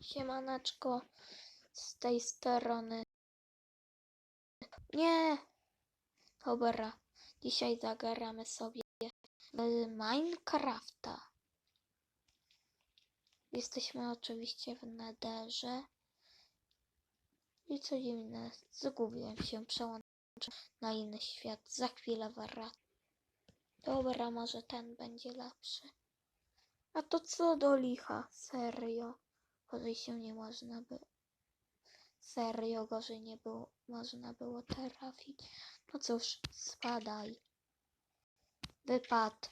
Siemaneczko z tej strony. Nie! Dobra, dzisiaj zagramy sobie Minecrafta. Jesteśmy oczywiście w Netherze. I co dziwne, zgubiłem się, przełączyłem na inny świat. Za chwilę wrac. Dobra, może ten będzie lepszy. A to co do licha? Serio? Gorzej się nie można by... Serio, gorzej nie było, można było trafić. No cóż, spadaj. Wypad.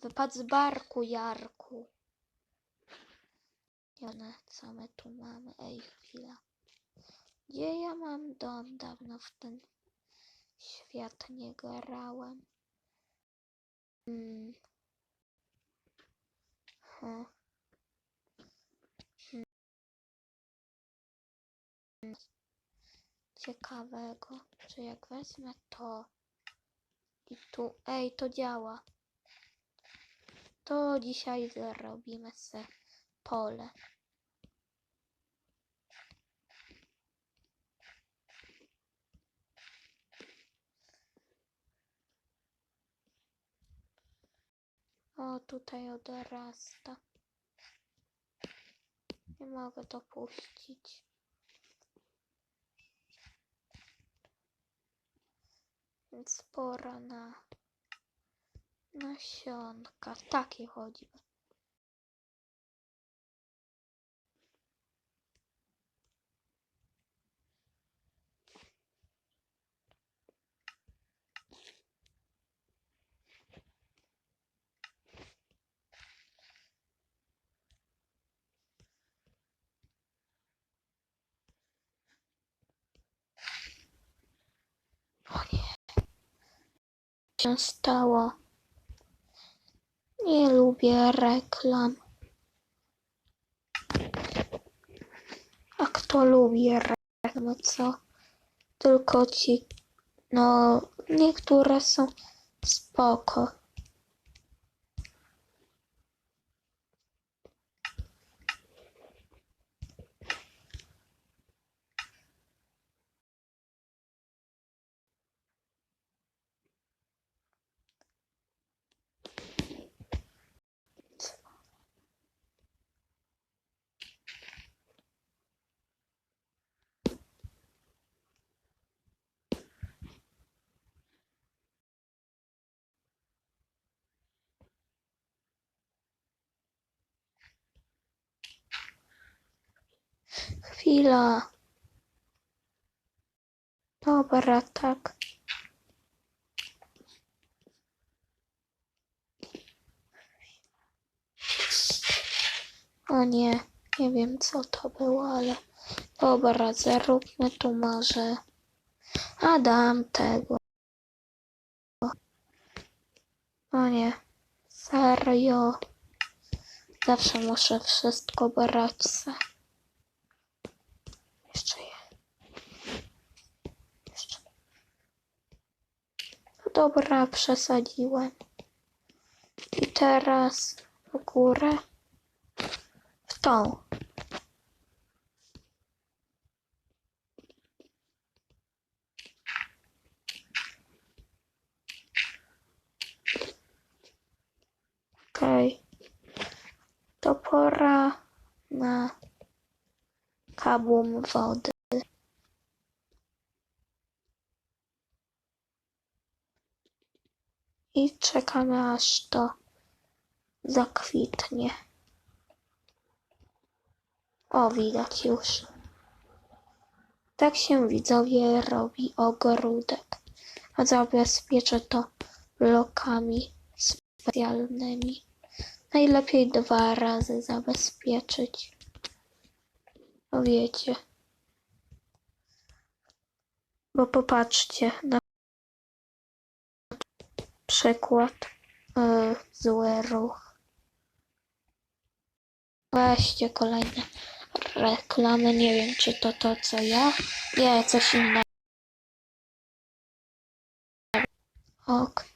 Wypad z barku, Jarku. Jone, co my tu mamy? Ej, chwila. Gdzie ja mam dom? Dawno w ten świat nie grałem. Hmm. Huh. Ciekawego, że jak wezmę to i tu, ej, to działa. To dzisiaj zrobimy se pole. O, tutaj odrasta. Nie mogę dopuścić. Więc pora na nasionka. Takie chodzi. Się stało? Nie lubię reklam. A kto lubi reklam, co? Tylko ci, no, niektóre są spoko. Chwila. Dobra, tak. O nie, nie wiem co to było, ale dobra, zaróbmy tu może. A dam tego. O nie, serio. Zawsze muszę wszystko brać se. Jeszcze je. Jeszcze. No dobra, przesadziłem. I teraz w górę. W tą. Okej. To pora na kabłom wody. I czekamy aż to zakwitnie. O, widać już. Tak się widzowie robi ogródek. A zabezpieczę to blokami specjalnymi. Najlepiej dwa razy zabezpieczyć. No wiecie. Bo popatrzcie na przykład yy, zły ruch. Weźcie kolejne reklamy. Nie wiem, czy to to, co ja. Nie, coś innego. Ok.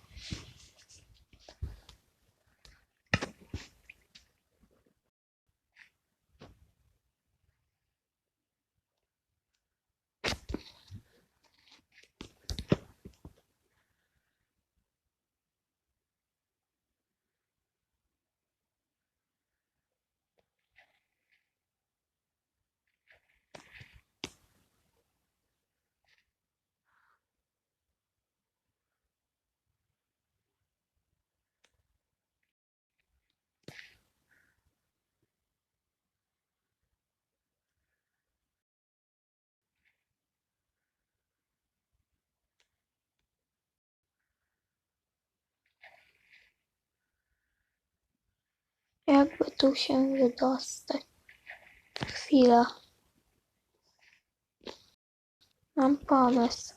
Jakby tu się wydostać. Chwila. Mam pomysł.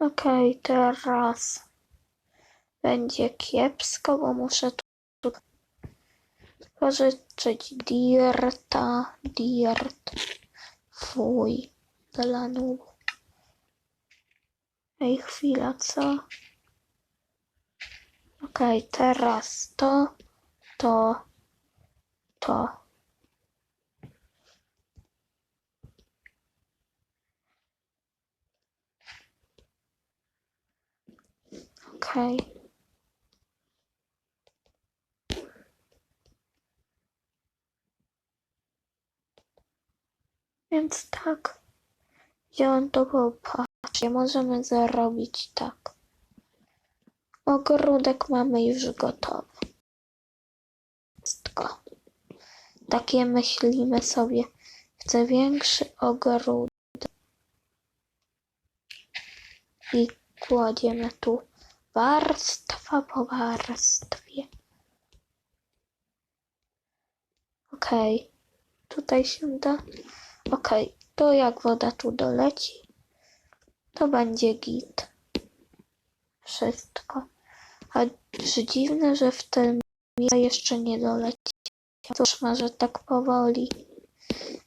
Okej, teraz będzie kiepsko, bo muszę pożyczyć dirta, dirt, fuj, dla nubów. Ej, chwila, co? Okej, teraz to, to, to. Okej. Więc tak. Wziąłem to popatrzcie. Możemy zarobić tak. Ogródek mamy już gotowy. Wszystko. Takie myślimy sobie. Chcę większy ogródek. I kładziemy tu warstwa po warstwie. Okej. Tutaj się da. Okej, to jak woda tu doleci, to będzie git. Wszystko. A dziwne, że w tym jeszcze nie doleci. Cóż, może tak powoli.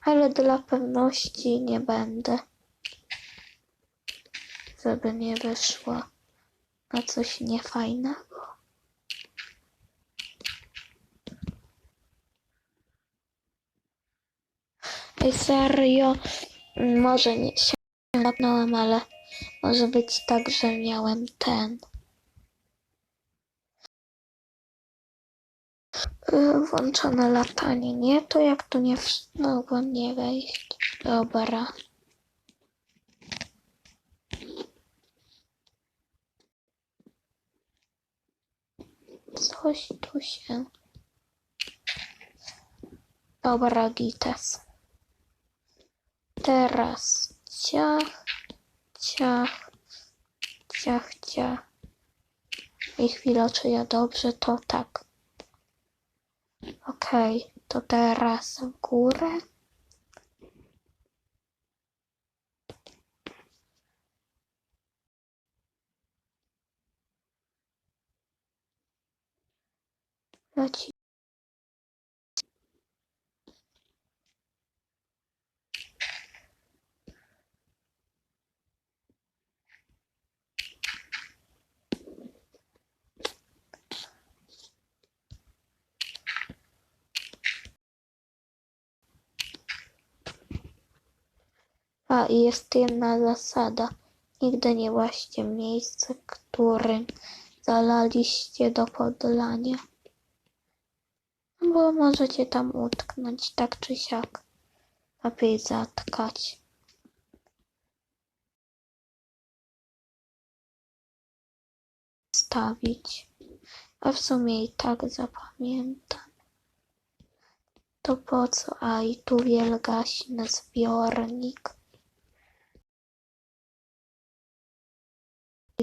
Ale dla pewności nie będę. Żeby nie wyszło na coś niefajnego. Serio, może nie się napnąłem, ale może być tak, że miałem ten. Yy, Włączone latanie. Nie, to jak tu nie mogłem nie wejść. Dobra. Coś tu się. Dobra, gites. Teraz ciach, ciach, ciach, ciach. I chwila, czy ja dobrze to tak. Okej, to teraz w górę. Leci. A i jest jedna zasada. Nigdy nie łaźcie w miejsce, którym zalaliście do podlania. Bo możecie tam utknąć tak czy siak. Lepiej zatkać. Stawić. A w sumie i tak zapamiętam. To po co? A i tu wielgaśny zbiornik.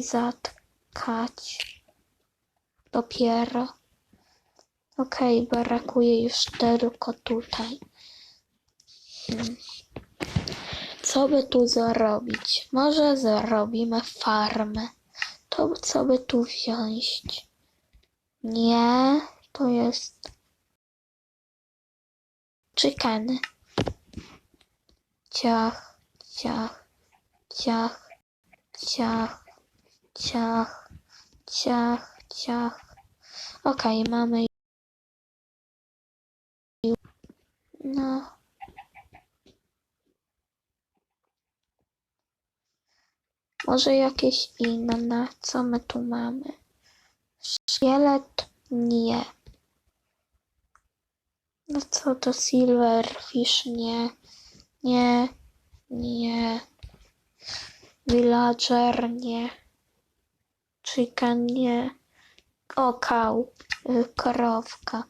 Zatkać. Dopiero. Okej, brakuje już tylko tutaj. Hmm. Co by tu zarobić? Może zarobimy farmę. To co by tu wziąć? Nie, to jest chickeny. Ciach, ciach, ciach, ciach, ciach, ciach, ciach. Okej, mamy. No. Może jakieś inne. Co my tu mamy? Szkielet? Nie. No co to silverfish? Nie. Nie. Nie. Villager? Nie. Chicken? Nie. O, cow. Y, Krowka.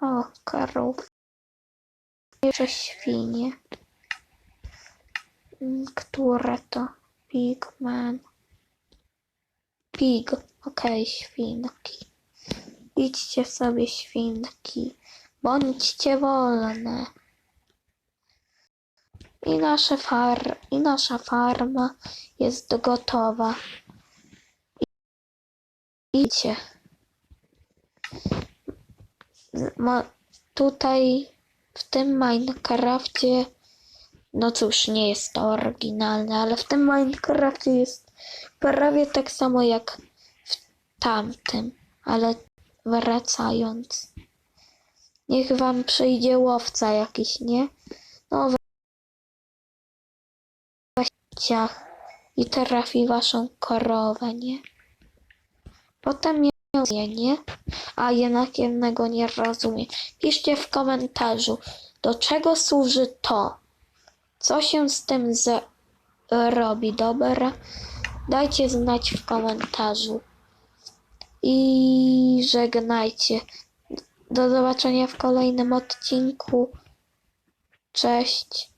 O, krów. Jeszcze świnie. Mm, Które to? Pigman. Pig. Okej, świnki. Idźcie sobie świnki. Bądźcie wolne. I, nasze far I nasza farma jest gotowa. Idźcie. Mo, tutaj w tym Minecrafcie, no cóż, nie jest to oryginalne, ale w tym Minecrafcie jest prawie tak samo jak w tamtym, ale wracając. Niech wam przyjdzie łowca jakiś, nie? No ciach i trafi waszą korowę, nie? Potem ją nie? A jednak jednego nie rozumiem. Piszcie w komentarzu, do czego służy to? Co się z tym robi, dobra? Dajcie znać w komentarzu. I żegnajcie. Do zobaczenia w kolejnym odcinku. Cześć.